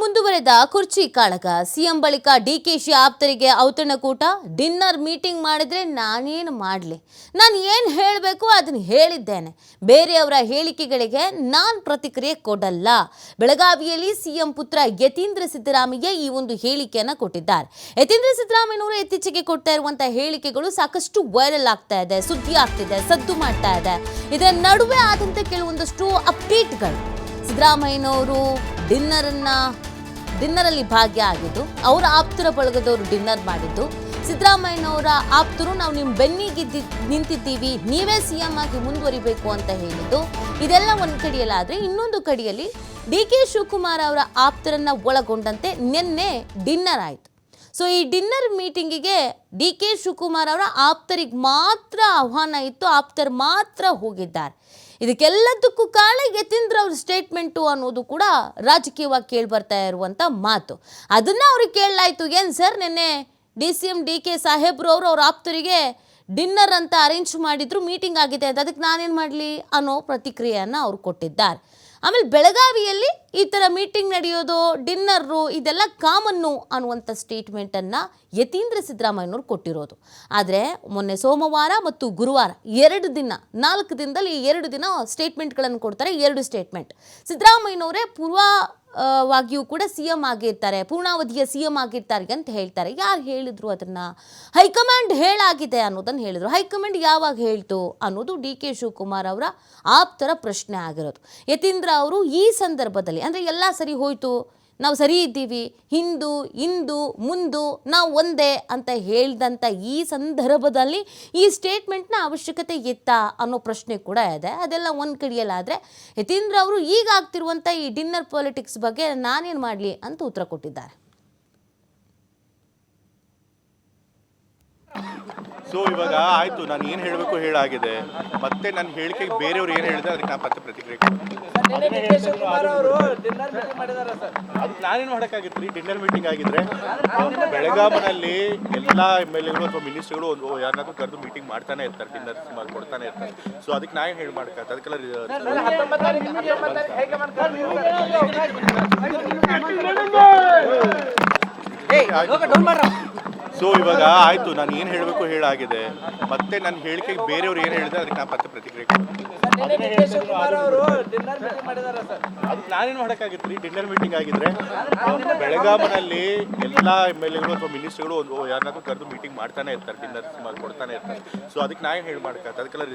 ಮುಂದುವರೆದ ಕುರ್ಚಿ ಕಾಳಗ. ಸಿಎಂ ಬಳಿಕ ಡಿಕೆಶಿ ಆಪ್ತರಿಗೆ ಔತಣಕೂಟ ಡಿನ್ನರ್ ಮೀಟಿಂಗ್ ಮಾಡಿದ್ರೆ ನಾನೇನು ಮಾಡಲಿ. ನಾನು ಏನು ಹೇಳಬೇಕು ಅದನ್ನು ಹೇಳಿದ್ದೇನೆ. ಬೇರೆಯವರ ಹೇಳಿಕೆಗಳಿಗೆ ನಾನು ಪ್ರತಿಕ್ರಿಯೆ ಕೊಡಲ್ಲ. ಬೆಳಗಾವಿಯಲ್ಲಿ ಸಿಎಂ ಪುತ್ರ ಯತೀಂದ್ರ ಸಿದ್ದರಾಮಯ್ಯ ಈ ಒಂದು ಹೇಳಿಕೆಯನ್ನು ಕೊಟ್ಟಿದ್ದಾರೆ. ಯತೀಂದ್ರ ಸಿದ್ದರಾಮಯ್ಯನವರು ಇತ್ತೀಚೆಗೆ ಕೊಡ್ತಾ ಇರುವಂತಹ ಹೇಳಿಕೆಗಳು ಸಾಕಷ್ಟು ವೈರಲ್ ಆಗ್ತಾ ಇದೆ, ಸುದ್ದಿ ಆಗ್ತಿದೆ ಸದ್ದು ಮಾಡ್ತಾ ಇದೆ. ಇದರ ನಡುವೆ ಆದಂಥ ಕೆಲವೊಂದಷ್ಟು ಅಪ್ಡೇಟ್ಗಳು. ಸಿದ್ದರಾಮಯ್ಯನವರು ಡಿನ್ನರನ್ನ ಡಿನ್ನರಲ್ಲಿ ಭಾಗ್ಯ ಆಗಿದ್ದು, ಅವರ ಆಪ್ತರ ಬಳಗದವರು ಡಿನ್ನರ್ ಮಾಡಿದ್ದು. ಸಿದ್ದರಾಮಯ್ಯನವರ ಆಪ್ತರು ನಾವು ನಿಮ್ಮ ಬೆನ್ನಿಗಿದ್ದಿ ನಿಂತಿದ್ದೀವಿ, ನೀವೇ ಸಿ ಎಂ ಆಗಿ ಮುಂದುವರಿಬೇಕು ಅಂತ ಹೇಳಿದ್ದು, ಇದೆಲ್ಲ ಒಂದು ಕಡೆಯಲ್ಲಾದರೆ ಇನ್ನೊಂದು ಕಡೆಯಲ್ಲಿ ಡಿ ಕೆ ಶಿವಕುಮಾರ್ ಅವರ ಆಪ್ತರನ್ನ ಒಳಗೊಂಡಂತೆ ನಿನ್ನೆ ಡಿನ್ನರ್ ಆಯಿತು. ಸೊ ಈ ಡಿನ್ನರ್ ಮೀಟಿಂಗಿಗೆ ಡಿ ಕೆ ಶಿವಕುಮಾರ್ ಅವರ ಆಪ್ತರಿಗೆ ಮಾತ್ರ ಆಹ್ವಾನ ಇತ್ತು, ಆಪ್ತರು ಮಾತ್ರ ಹೋಗಿದ್ದಾರೆ. ಇದಕ್ಕೆಲ್ಲದಕ್ಕೂ ಕಾರಣ ಯತೀಂದ್ರ ಅವ್ರ ಸ್ಟೇಟ್ಮೆಂಟು ಅನ್ನೋದು ಕೂಡ ರಾಜಕೀಯವಾಗಿ ಕೇಳಿ ಬರ್ತಾ ಇರುವಂಥ ಮಾತು. ಅದನ್ನು ಅವ್ರಿಗೆ ಕೇಳಲಾಯಿತು. ಏನು ಸರ್ ನಿನ್ನೆ D C M D K ಸಾಹೇಬ್ರು ಅವರು ಅವ್ರ ಆಪ್ತರಿಗೆ ಡಿನ್ನರ್ ಅಂತ ಅರೇಂಜ್ ಮಾಡಿದ್ರು ಮೀಟಿಂಗ್ ಆಗಿದೆ ಅಂತ. ಅದಕ್ಕೆ ನಾನೇನು ಮಾಡಲಿ ಅನ್ನೋ ಪ್ರತಿಕ್ರಿಯೆಯನ್ನು ಅವರು ಕೊಟ್ಟಿದ್ದಾರೆ. ಆಮೇಲೆ ಬೆಳಗಾವಿಯಲ್ಲಿ ಈ ಥರ ಮೀಟಿಂಗ್ ನಡೆಯೋದು ಡಿನ್ನರು ಇದೆಲ್ಲ ಕಾಮನ್ನು ಅನ್ನುವಂಥ ಸ್ಟೇಟ್ಮೆಂಟನ್ನು ಯತೀಂದ್ರ ಸಿದ್ದರಾಮಯ್ಯನವ್ರು ಕೊಟ್ಟಿರೋದು. ಆದರೆ ಮೊನ್ನೆ ಸೋಮವಾರ ಮತ್ತು ಗುರುವಾರ ಎರಡು ದಿನ, ನಾಲ್ಕು ದಿನದಲ್ಲಿ ಎರಡು ದಿನ ಸ್ಟೇಟ್ಮೆಂಟ್ಗಳನ್ನು ಕೊಡ್ತಾರೆ, ಎರಡು ಸ್ಟೇಟ್ಮೆಂಟ್ ಸಿದ್ದರಾಮಯ್ಯನವರೇ ಪೂರ್ವ ವಾಗಿಯೂ ಕೂಡ ಸಿ ಎಂ ಆಗಿರ್ತಾರೆ. ಪೂರ್ಣಾವಧಿಯ ಸಿ ಎಂ ಆಗಿರ್ತಾರೆ ಅಂತ ಹೇಳ್ತಾರೆ. ಯಾರು ಹೇಳಿದ್ರು ಅದನ್ನು? ಹೈಕಮಾಂಡ್ ಹೇಳಾಗಿದೆ ಅನ್ನೋದನ್ನು ಹೇಳಿದ್ರು. ಹೈಕಮಾಂಡ್ ಯಾವಾಗ ಹೇಳ್ತು ಅನ್ನೋದು ಡಿ ಕೆ ಶಿವಕುಮಾರ್ ಅವರ ಆಪ್ತರ ಪ್ರಶ್ನೆ ಆಗಿರೋದು. ಯತೀಂದ್ರ ಅವರು ಈ ಸಂದರ್ಭದಲ್ಲಿ, ಅಂದರೆ ಎಲ್ಲ ಸರಿ ಹೋಯ್ತು. ನಾವು ಸರಿ ಇದ್ದೀವಿ, ಹಿಂದು, ಇಂದು, ಮುಂದು, ನಾವು ಒಂದೇ ಅಂತ ಹೇಳಿದಂಥ ಈ ಸಂದರ್ಭದಲ್ಲಿ ಈ ಸ್ಟೇಟ್ಮೆಂಟ್ನ ಅವಶ್ಯಕತೆ ಇತ್ತಾ ಅನ್ನೋ ಪ್ರಶ್ನೆ ಕೂಡ ಇದೆ. ಅದೆಲ್ಲ ಒಂದು ಕಡೆಯಲ್ಲಾದರೆ, ಯತೀಂದ್ರ ಅವರು ಈಗ ಆಗ್ತಿರುವಂಥ ಈ ಡಿನ್ನರ್ ಪಾಲಿಟಿಕ್ಸ್ ಬಗ್ಗೆ ನಾನೇನು ಮಾಡಲಿ ಅಂತ ಉತ್ತರ ಕೊಟ್ಟಿದ್ದಾರೆ. ಸೊ ಇವಾಗ ಆಯ್ತು ನಾನು ಏನು ಹೇಳಬೇಕು ಹೇಳಾಗಿದೆ ಮತ್ತೆ ನನ್ನ ಹೇಳಿಕೆಗೆ ಬೇರೆಯವ್ರು ಏನು ಹೇಳಿದ್ರೆ ಅದಕ್ಕೆ ನಾನು ಮತ್ತೆ ಪ್ರತಿಕ್ರಿಯೆ ಕೊಡ್ತೀನಿ. ಅದಕ್ಕೆ ನಾನೇನು ಮಾಡೋಕ್ಕಾಗಿತ್ತು ರೀ ಡಿನ್ನರ್ ಮೀಟಿಂಗ್ ಆಗಿದ್ರೆ ಬೆಳಗಾವಿನಲ್ಲಿ ಎಲ್ಲ ಎಂ ಎಲ್ ಎಗಳು ಅಥವಾ ಮಿನಿಸ್ಟರ್ಗಳು ಒಂದು ಯಾರನ್ನಾದ್ರೂ ಕರೆದು ಮೀಟಿಂಗ್ ಮಾಡ್ತಾನೆ ಇರ್ತಾರೆ ಡಿನ್ನರ್ ಕೊಡ್ತಾನೆ ಇರ್ತಾರೆ. ಸೊ ಅದಕ್ಕೆ ನಾನು ಏನು ಹೇಳಿ ಮಾಡೋಕ್ಕಾಗತ್ತೆ ಅದಕ್ಕೆಲ್ಲ ಸೊ ಇವಾಗ ಆಯ್ತು ನಾನು ಏನು ಹೇಳಬೇಕು ಹೇಳಾಗಿದೆ ಮತ್ತೆ ನನ್ನ ಹೇಳಿಕೆ ಬೇರೆಯವ್ರು ಏನು ಹೇಳಿದ್ರೆ ಅದಕ್ಕೆ ನಾನು ಮತ್ತೆ ಪ್ರತಿಕ್ರಿಯೆ ನಾನೇನು ಮಾಡೋಕ್ಕಾಗಿತ್ತು ರೀ ಡಿನ್ನರ್ ಮೀಟಿಂಗ್ ಆಗಿದ್ರೆ ಬೆಳಗಾವಿನಲ್ಲಿ ಎಲ್ಲ ಎಂ ಎಲ್ ಎಗಳು ಅಥವಾ ಮಿನಿಸ್ಟರ್ಗಳು ಒಂದು ಯಾರನ್ನಾದ್ರೂ ಕರೆದು ಮೀಟಿಂಗ್ ಮಾಡ್ತಾನೆ ಇರ್ತಾರೆ ಡಿನ್ನರ್ ಮಾಡಿ ಕೊಡ್ತಾನೆ ಇರ್ತಾರೆ. ಸೊ ಅದಕ್ಕೆ ನಾನು ಏನು ಹೇಳಿ ಮಾಡೋಕ್ಕಾಗತ್ತೆ ಅದಕ್ಕೆಲ್ಲ